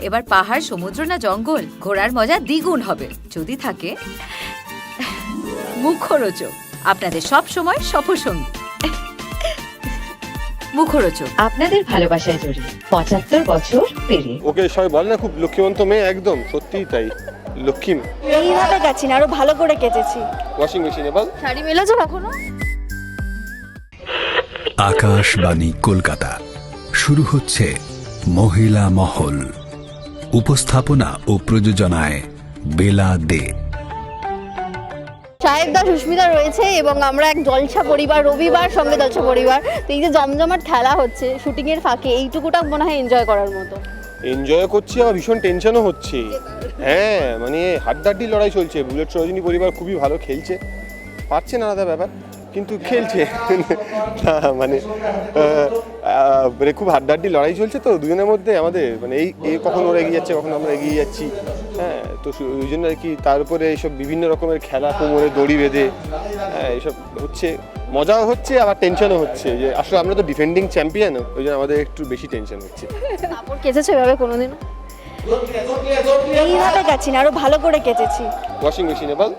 এবার পাহাড় সমুদ্র না জঙ্গল? ঘোরার মজা দ্বিগুণ হবে। যদি থাকে মুখরোচক। আপনাদের সব সময় সফরসঙ্গী। মুখরোচক। আপনাদের ভালোবাসায় জড়িয়ে পঁচাত্তর বছর পেরিয়ে। ওকে সবাই বলে না খুব লক্ষ্মীবন্ত মেয়ে একদম সত্যিই তাই। লক্ষ্মী এইভাবে গেছি না আরও ভালো করে কেচেছি ওয়াশিং মেশিনে বল। শাড়ি মেলেছো কখনো? আকাশবাণী কলকাতা। শুরু হচ্ছে মহিলা মহল। উপস্থাপনা ও প্রযোজনায় বেলা দে। সাহেব দা সুস্মিতা রয়েছে এবং আমরা এক জলসা পরিবার রবিবার সঙ্গে জলসা পরিবার। তো এই যে জমজমাট খেলা হচ্ছে শুটিং এর ফাঁকে এইটুকুটা মনে হয় এনজয় করার মতো। এনজয় করছি আবার ভীষণ টেনশনও হচ্ছে। হ্যাঁ মানে হাড্ডাড্ডি লড়াই চলছে। বুলেট সরোজিনী পরিবার খুবই ভালো খেলছে। পারছে না আলাদা ব্যাপার। কিন্তু খেলছে। না, মানে মানে খুব হাড্ডাড্ডি লড়াই চলছে তো দুজনের মধ্যে আমাদের মানে এই এ কখন ওরা এগিয়ে যাচ্ছে কখন আমরা এগিয়ে যাচ্ছি হ্যাঁ তো ওই জন্য আর কি তার উপরে এইসব বিভিন্ন রকমের খেলা কোমরে দড়ি বেঁধে হ্যাঁ এইসব হচ্ছে মজাও হচ্ছে আবার টেনশনও হচ্ছে যে আসলে আমরা তো ডিফেন্ডিং চ্যাম্পিয়ন ওই জন্য আমাদের একটু বেশি টেনশন হচ্ছে। কেচেছো এভাবে কোনোদিন এইভাবে গেছি না আরও ভালো করে কেচেছি। ওয়াশিং মেশিনে বল।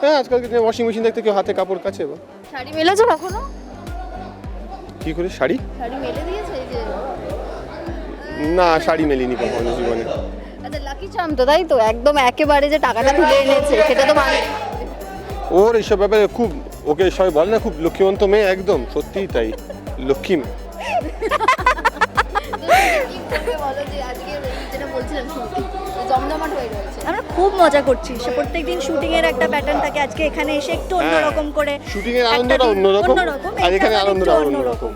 হ্যাঁ আজকালকে দিনে ওয়াশিং মেশিন দেখতে কেউ হাতে কাপড় কাছে শাড়ি মেলেছো কখনো? কি করে শাড়ি? শাড়ি মেলে দিয়েছে এই যে। না শাড়ি মেলিনি কখনো জীবনে। আচ্ছা লাকি চাম তো তাই তো? একদম একেবারে যে টাকাটা তুলে এনেছে সেটা তো মানে ওর এইসব ব্যাপারে খুব ওকে সবাই বলে না খুব লক্ষ্মীবন্ত মেয়ে একদম সত্যিই তাই। লক্ষ্মী মেয়ে। বলো যে আজকে যেটা বলছিলাম জমজমাট হয়ে রয়েছে। আমরা খুব মজা করছি। প্রত্যেক প্রত্যেকদিন শুটিং এর একটা প্যাটার্ন থাকে। আজকে এখানে এসে একটু অন্যরকম করে শুটিং এর আনন্দটা অন্যরকম। আর এখানে একটু আনন্দটা। অন্যরকম।